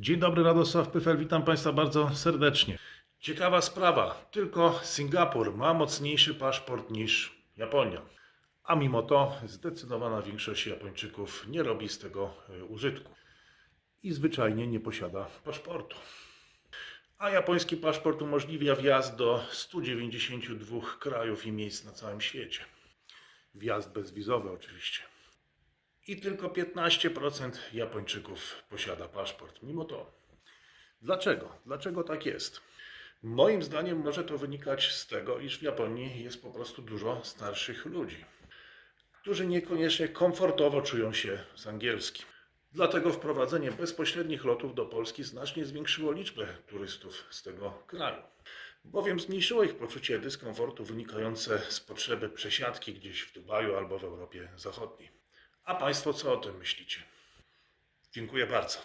Dzień dobry, Radosław Pyfel, witam Państwa bardzo serdecznie. Ciekawa sprawa, tylko Singapur ma mocniejszy paszport niż Japonia. A mimo to zdecydowana większość Japończyków nie robi z tego e, użytku i zwyczajnie nie posiada paszportu. A japoński paszport umożliwia wjazd do 192 krajów i miejsc na całym świecie. Wjazd bezwizowy oczywiście. I tylko 15% Japończyków posiada paszport. Mimo to. Dlaczego? Dlaczego tak jest? Moim zdaniem może to wynikać z tego, iż w Japonii jest po prostu dużo starszych ludzi, którzy niekoniecznie komfortowo czują się z angielskim. Dlatego wprowadzenie bezpośrednich lotów do Polski znacznie zwiększyło liczbę turystów z tego kraju, bowiem zmniejszyło ich poczucie dyskomfortu wynikające z potrzeby przesiadki gdzieś w Dubaju albo w Europie Zachodniej. A Państwo co o tym myślicie? Dziękuję bardzo.